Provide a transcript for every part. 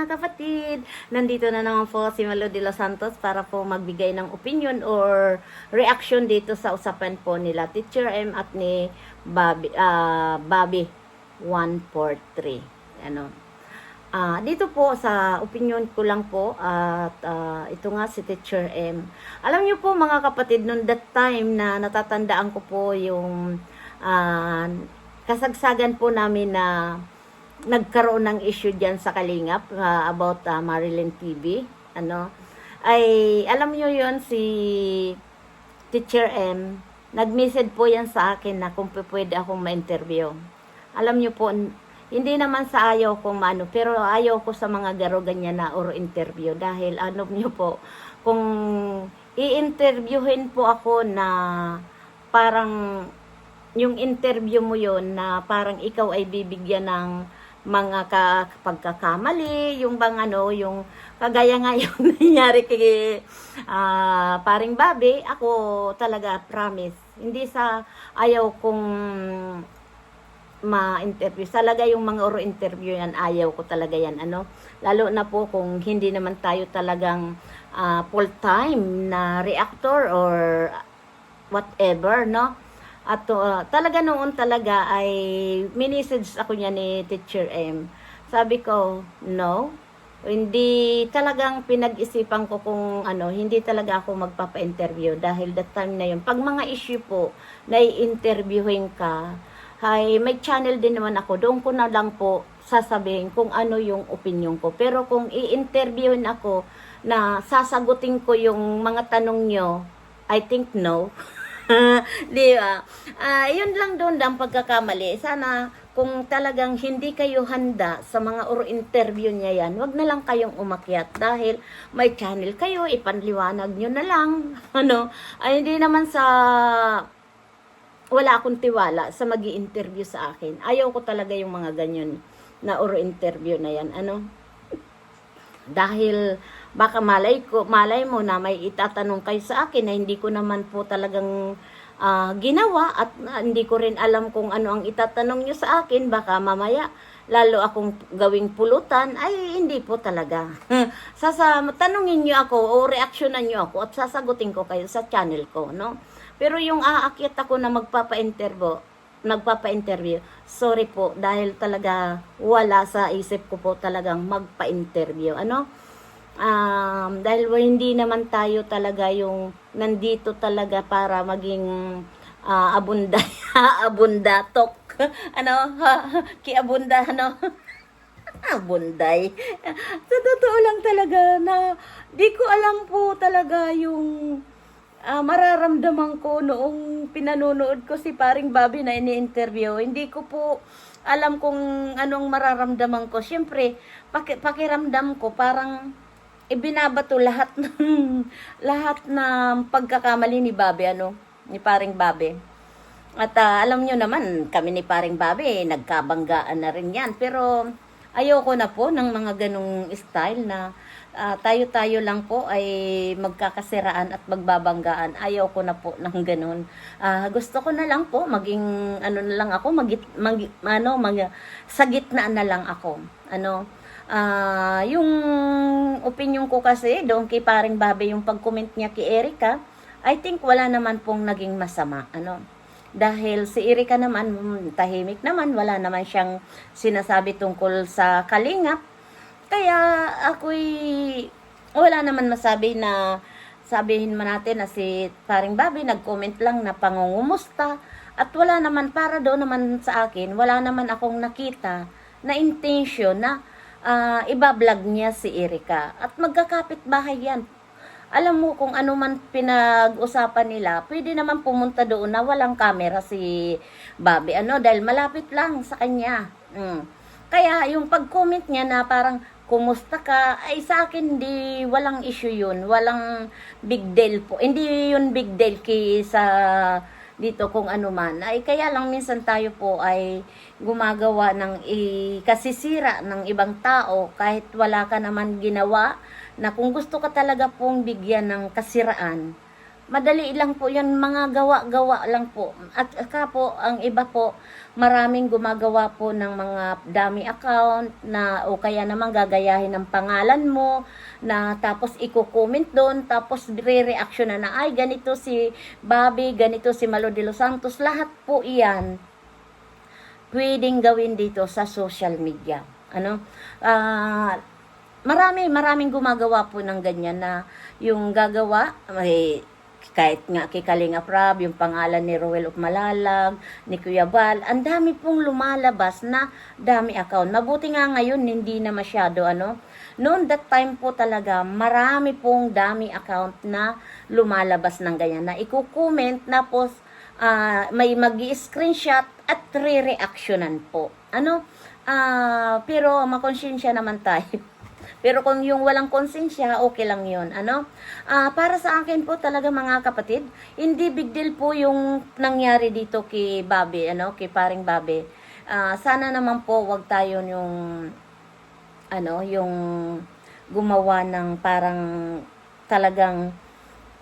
mga kapatid! Nandito na naman po si Malo de los Santos para po magbigay ng opinion or reaction dito sa usapan po nila Teacher M at ni Bobby, ah, Bobby 143. Ano? Ah, dito po sa opinion ko lang po at ah, ito nga si Teacher M. Alam niyo po mga kapatid noon that time na natatandaan ko po yung ah, kasagsagan po namin na nagkaroon ng issue diyan sa Kalingap ah, about ah, Marilyn TV ano? Ay alam niyo yon si Teacher M nag-message po yan sa akin na kung pwede akong ma-interview. Alam niyo po hindi naman sa ayaw ko maano pero ayaw ko sa mga garo ganyan na or interview. Dahil ano niyo po kung i-interviewin po ako na parang yung interview mo yon na parang ikaw ay bibigyan ng mga ka, pagkakamali, yung bang ano, yung kagaya nga yung nangyari kay ah, paring Bobby, ako talaga promise. Hindi sa ayaw kong ma-interview. Talaga yung mga oro interview yan, ayaw ko talaga yan. Ano? Lalo na po kung hindi naman tayo talagang ah, full-time na reactor or whatever, no? At uh, talaga noon talaga ay minisage ako niya ni Teacher M. Sabi ko, no, hindi talagang pinag-isipan ko kung ano, hindi talaga ako magpapa-interview dahil that time na yun. Pag mga issue po na i-interviewin ka, ay may channel din naman ako. Doon ko na lang po sasabihin kung ano yung opinion ko. Pero kung i-interviewin ako na sasagutin ko yung mga tanong nyo, I think no. Di ba? Ah, yun lang doon ang pagkakamali. Sana kung talagang hindi kayo handa sa mga uro interview niya yan, wag na lang kayong umakyat dahil may channel kayo, ipanliwanag nyo na lang. Ano? Ay, hindi naman sa wala akong tiwala sa magi interview sa akin. Ayaw ko talaga yung mga ganyan na uro interview na yan. Ano? Dahil baka malay ko, malay mo na may itatanong kayo sa akin na hindi ko naman po talagang ah, ginawa at ah, hindi ko rin alam kung ano ang itatanong nyo sa akin. Baka mamaya lalo akong gawing pulutan, ay hindi po talaga. Sasa, tanungin nyo ako o reaksyonan nyo ako at sasagutin ko kayo sa channel ko, no? Pero yung aakyat ako na magpapa-interview, magpapa-interview, sorry po, dahil talaga wala sa isip ko po talagang magpa-interview. Ano? Um, dahil wa- hindi naman tayo talaga yung nandito talaga para maging ah, abunda, abunda tok. ano, kiabunda, ano? Abunday. Sa totoo lang talaga na di ko alam po talaga yung ah, mararamdaman ko noong pinanonood ko si paring Bobby na ini-interview. Hindi ko po alam kung anong mararamdaman ko. Siyempre, paki, pakiramdam ko parang ibinabato lahat ng lahat ng pagkakamali ni Bobby ano, ni paring Bobby. At ah, alam nyo naman, kami ni paring Bobby, nagkabanggaan na rin yan. Pero ayoko na po ng mga ganong style na ah, tayo-tayo lang po ay magkakasiraan at magbabanggaan. Ayaw ko na po ng ganun. Ah, gusto ko na lang po maging ano na lang ako, magit, mag, ano, mag, sa gitna na lang ako. Ano, ah, yung opinion ko kasi doon kay paring Babe yung pag-comment niya kay Erika, I think wala naman pong naging masama. Ano, dahil si Erika naman, mm, tahimik naman, wala naman siyang sinasabi tungkol sa kalingap. Kaya ako'y wala naman masabi na sabihin man natin na si paring Bobby nag-comment lang na pangungumusta at wala naman para doon naman sa akin, wala naman akong nakita na intention na ah, ibablog niya si Erika. At magkakapit bahay yan alam mo kung ano man pinag-usapan nila, pwede naman pumunta doon na walang camera si Bobby. Ano, dahil malapit lang sa kanya. Mm. Kaya yung pag-comment niya na parang kumusta ka, ay sa akin hindi, walang issue yun. Walang big deal po. Hindi yun big deal kay sa dito kung ano man. Ay kaya lang minsan tayo po ay gumagawa ng ikasisira ng ibang tao kahit wala ka naman ginawa na kung gusto ka talaga pong bigyan ng kasiraan, Madali lang po yan, mga gawa-gawa lang po. At saka po, ang iba po, maraming gumagawa po ng mga dami account na o kaya naman gagayahin ng pangalan mo na tapos iko-comment doon tapos re-reaction na na ay ganito si Bobby, ganito si Malo de los Santos, lahat po iyan pwedeng gawin dito sa social media. Ano? Ah, marami, maraming gumagawa po ng ganyan na yung gagawa, may kahit nga kay Kalinga Prab, yung pangalan ni Roel of Malalag, ni Kuya Bal, ang dami pong lumalabas na dami account. Mabuti nga ngayon, hindi na masyado, ano. Noon that time po talaga, marami pong dami account na lumalabas ng ganyan, na iko-comment, tapos ah, may mag screenshot at re-reactionan po. Ano? Ah, pero makonsensya naman tayo. Pero kung yung walang konsensya, okay lang yun. Ano? Ah, para sa akin po talaga mga kapatid, hindi big deal po yung nangyari dito kay Bobby, ano, kay paring Bobby. Ah, sana naman po wag tayo yung ano, yung gumawa ng parang talagang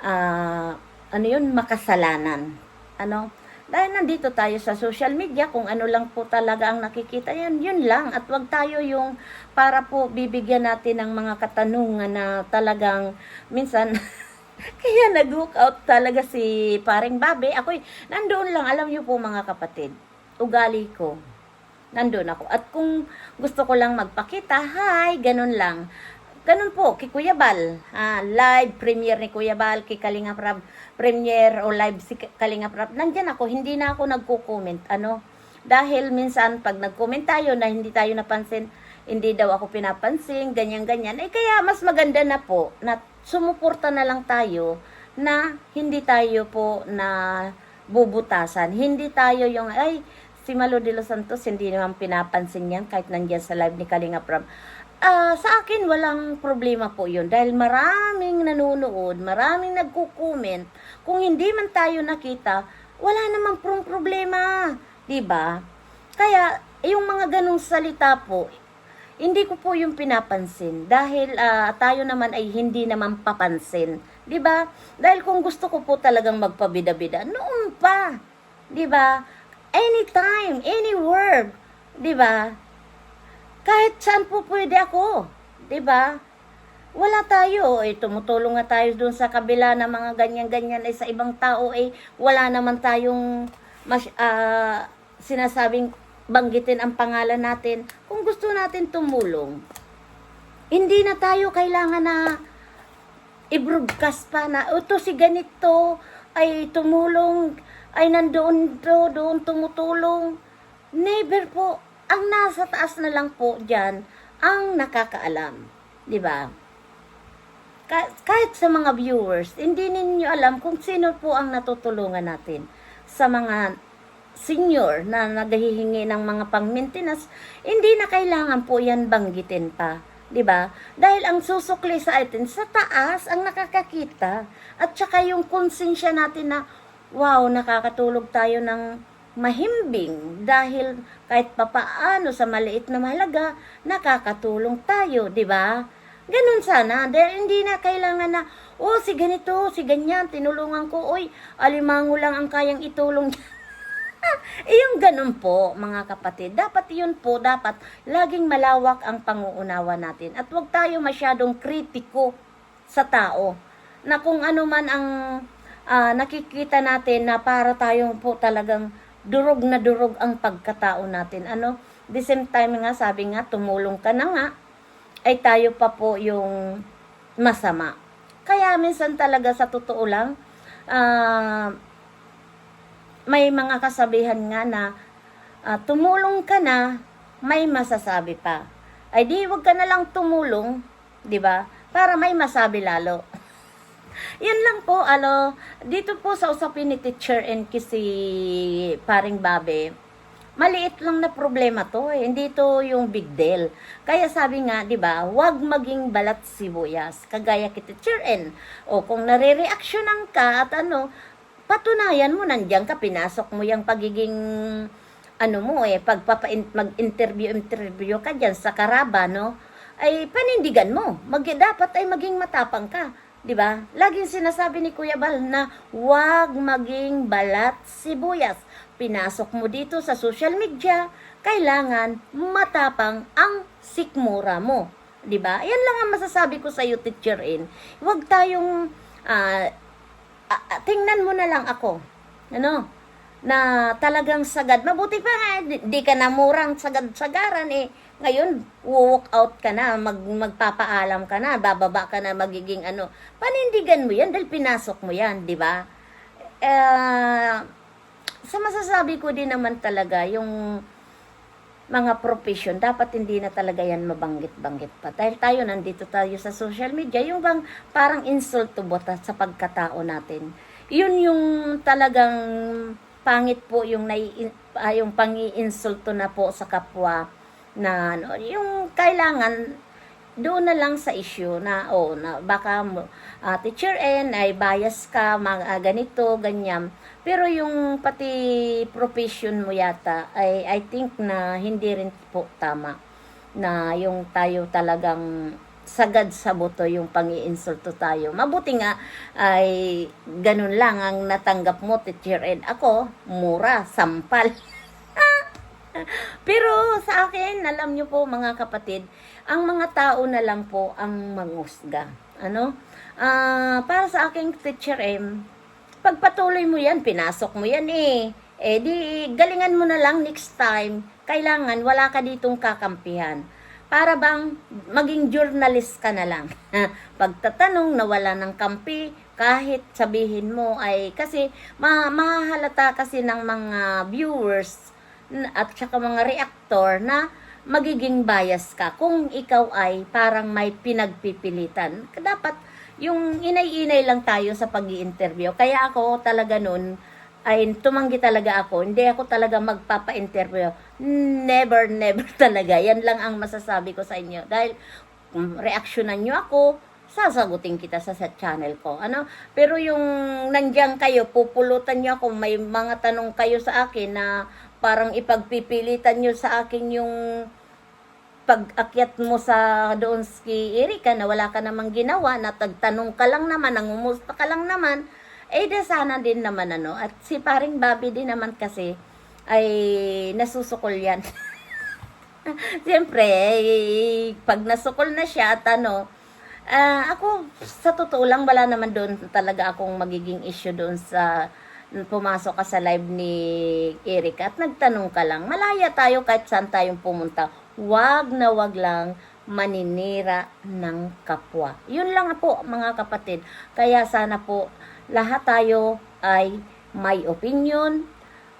ah, ano yun, makasalanan. Ano? Dahil nandito tayo sa social media, kung ano lang po talaga ang nakikita yan, yun lang. At wag tayo yung para po bibigyan natin ng mga katanungan na talagang minsan kaya nag-hook out talaga si paring Babe. Ako'y nandoon lang, alam niyo po mga kapatid, ugali ko. Nandoon ako. At kung gusto ko lang magpakita, hi, ganun lang. Ganun po, kay Kuya Bal. Ah, live premiere ni Kuya Bal, kay Kalinga Prab, premiere o live si Kalinga Prab. Nandyan ako, hindi na ako nagko-comment. Ano? Dahil minsan, pag nag-comment tayo na hindi tayo napansin, hindi daw ako pinapansin, ganyan-ganyan. Eh, kaya mas maganda na po na sumuporta na lang tayo na hindi tayo po na bubutasan. Hindi tayo yung, ay, si Malo de los Santos, hindi naman pinapansin yan kahit nandiyan sa live ni Kalinga Prab. Ah, sa akin walang problema po 'yun dahil maraming nanonood, maraming nagko-comment. Kung hindi man tayo nakita, wala namang prong problema, ba? Kaya yung mga ganong salita po, hindi ko po yung pinapansin dahil ah, tayo naman ay hindi naman papansin, ba? Dahil kung gusto ko po talagang magpabida-bida noon pa, ba? Anytime, anywhere, ba? Kahit saan po pwede ako, ba? Wala tayo, eh, tumutulong nga tayo doon sa kabila ng mga ganyan-ganyan ay sa ibang tao eh wala naman tayong mas, ah, sinasabing banggitin ang pangalan natin. Kung gusto natin tumulong, hindi na tayo kailangan na i-broadcast pa na, ito si ganito ay tumulong, ay nandoon to, doon tumutulong. Never po. Ang nasa taas na lang po dyan, ang nakakaalam. Di ba? Ka- kahit sa mga viewers, hindi ninyo alam kung sino po ang natutulungan natin sa mga senior na naghihingi ng mga pang-maintenance, hindi na kailangan po yan banggitin pa. 'di ba? Dahil ang susukli sa atin sa taas ang nakakakita at saka yung konsensya natin na wow, nakakatulog tayo ng mahimbing dahil kahit papaano sa maliit na mahalaga, nakakatulong tayo, 'di ba? Ganun sana. Dahil hindi na kailangan na, oh, si ganito, si ganyan, tinulungan ko, oy, alimango lang ang kayang itulong eh, yung ganun po, mga kapatid. Dapat yun po, dapat laging malawak ang panguunawa natin. At huwag tayo masyadong kritiko sa tao. Na kung ano man ang ah, nakikita natin na para tayong po talagang durog na durog ang pagkatao natin. Ano? The same time nga, sabi nga, tumulong ka na nga, ay tayo pa po yung masama. Kaya minsan talaga sa totoo lang, ah, may mga kasabihan nga na ah, tumulong ka na, may masasabi pa. Ay di, wag ka na lang tumulong, di ba? Para may masabi lalo. Yan lang po, alo, dito po sa usapin ni Teacher and si paring Babe, maliit lang na problema to eh. Hindi to yung big deal. Kaya sabi nga, di ba, wag maging balat sibuyas. Kagaya kay Teacher N. O kung nare-reactionan ka at ano, patunayan mo nandiyan ka, pinasok mo yung pagiging ano mo eh, pagpapa mag-interview interview ka diyan sa Karaba, no? Ay panindigan mo. Mag dapat ay maging matapang ka. 'Di ba? Laging sinasabi ni Kuya Bal na huwag maging balat sibuyas. Pinasok mo dito sa social media, kailangan matapang ang sikmura mo. 'Di ba? Yan lang ang masasabi ko sa iyo, Teacher In. Huwag tayong ah, ah, tingnan mo na lang ako. Ano? Na talagang sagad. Mabuti pa nga, di, di ka na murang sagad-sagaran eh. Ngayon, walk out ka na, mag, magpapaalam ka na, bababa ka na, magiging ano. Panindigan mo yan dahil pinasok mo yan, di ba? Eh, sa masasabi ko din naman talaga, yung mga profession, dapat hindi na talaga yan mabanggit-banggit pa. Dahil tayo, nandito tayo sa social media, yung bang parang insult to bota sa pagkatao natin. Yun yung talagang pangit po yung, nai, ah, yung pangi-insulto na po sa kapwa na ano, yung kailangan doon na lang sa issue na oh na baka ah, teacher N ay bias ka mga ah, ganito ganyan pero yung pati profession mo yata ay I think na hindi rin po tama na yung tayo talagang sagad sa buto yung pangiinsulto tayo. Mabuti nga ay ganun lang ang natanggap mo, teacher Ed. Ako, mura, sampal. Pero sa akin, alam nyo po mga kapatid, ang mga tao na lang po ang mangusga. Ano? Ah, para sa aking teacher M, pagpatuloy mo yan, pinasok mo yan eh. Eh di, galingan mo na lang next time. Kailangan, wala ka ditong kakampihan. Para bang maging journalist ka na lang. Pagtatanong na wala ng kampi, kahit sabihin mo ay, kasi ma mahahalata kasi ng mga viewers at saka mga reactor na magiging bias ka kung ikaw ay parang may pinagpipilitan. Dapat yung inay-inay lang tayo sa pag interview Kaya ako talaga nun, ay tumanggi talaga ako. Hindi ako talaga magpapa-interview. Never, never talaga. Yan lang ang masasabi ko sa inyo. Dahil kung reaksyonan nyo ako, sasagutin kita sa, sa channel ko. Ano? Pero yung nandiyan kayo, pupulutan nyo ako, may mga tanong kayo sa akin na parang ipagpipilitan nyo sa akin yung pag-akyat mo sa doon kay Erika na wala ka namang ginawa, na tagtanong ka lang naman, nangumusta ka lang naman, eh de sana din naman ano. At si paring Bobby din naman kasi ay nasusukol yan. Siyempre, eh, pag nasukol na siya at ano, ah, ako sa totoo lang wala naman doon talaga akong magiging issue doon sa pumasok ka sa live ni Erika at nagtanong ka lang. Malaya tayo kahit saan tayong pumunta. Wag na wag lang maninira ng kapwa. Yun lang po mga kapatid. Kaya sana po lahat tayo ay may opinion,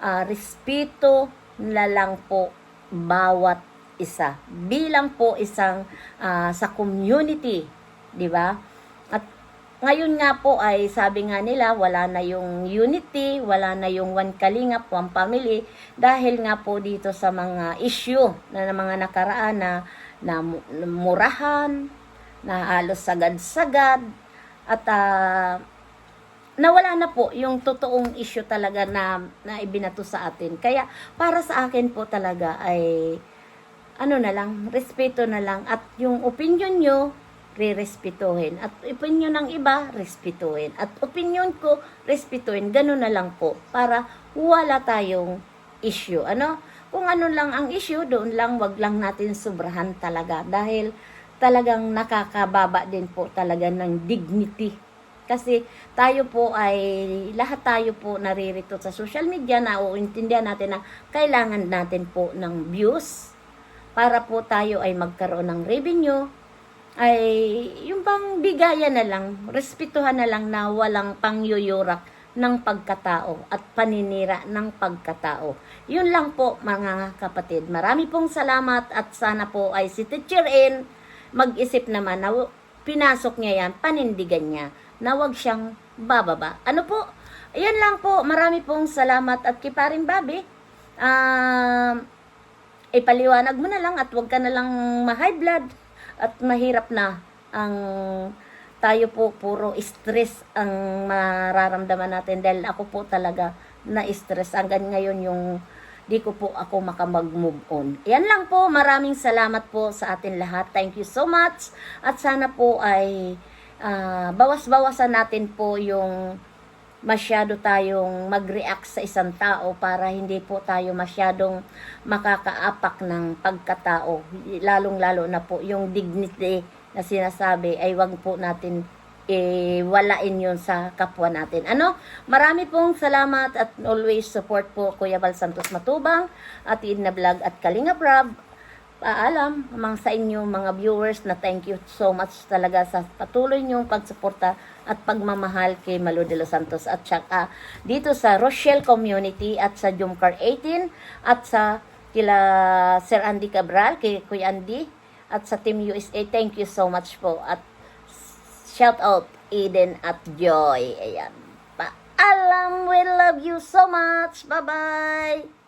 ah, respeto na lang po bawat isa bilang po isang ah, sa community, 'di ba? Ngayon nga po ay sabi nga nila wala na yung unity, wala na yung one kalingap, one family dahil nga po dito sa mga issue na, na mga nakaraan na, na mu- na murahan, na halos sagad-sagad at ah, nawala na po yung totoong issue talaga na, na ibinato sa atin. Kaya para sa akin po talaga ay ano na lang, respeto na lang at yung opinion nyo, re-respetuhin. At opinion ng iba, respetuhin. At opinion ko, respetuhin. Ganun na lang po para wala tayong issue. Ano? Kung ano lang ang issue, doon lang, wag lang natin sobrahan talaga. Dahil talagang nakakababa din po talaga ng dignity kasi tayo po ay, lahat tayo po naririto sa social media na uintindihan natin na kailangan natin po ng views para po tayo ay magkaroon ng revenue ay yung bang bigayan na lang, respetuhan na lang na walang pangyuyurak ng pagkatao at paninira ng pagkatao. Yun lang po mga kapatid. Marami pong salamat at sana po ay si Teacher N mag-isip naman na pinasok niya yan, panindigan niya na wag siyang bababa. Ano po? Ayan lang po. Marami pong salamat at kiparing Babi. Um, ipaliwanag mo na lang at wag ka na lang ma-high blood at mahirap na ang tayo po puro stress ang mararamdaman natin dahil ako po talaga na stress hanggang ngayon yung di ko po ako makamag-move on. Yan lang po. Maraming salamat po sa atin lahat. Thank you so much. At sana po ay ah, bawas-bawasan natin po yung masyado tayong mag-react sa isang tao para hindi po tayo masyadong makakaapak ng pagkatao. Lalong-lalo na po yung dignity na sinasabi ay wag po natin iwalain yun sa kapwa natin. Ano? Marami pong salamat at always support po Kuya Val Santos Matubang, at na Vlog at Kalinga Prab. Paalam mga sa inyo mga viewers na thank you so much talaga sa patuloy niyong pagsuporta at pagmamahal kay Malu de los Santos at saka dito sa Rochelle Community at sa Jumcar 18 at sa kila Sir Andy Cabral, kay Kuya Andy at sa Team USA. Thank you so much po at shout out Eden at Joy. Ayan. Paalam, we love you so much. Bye-bye.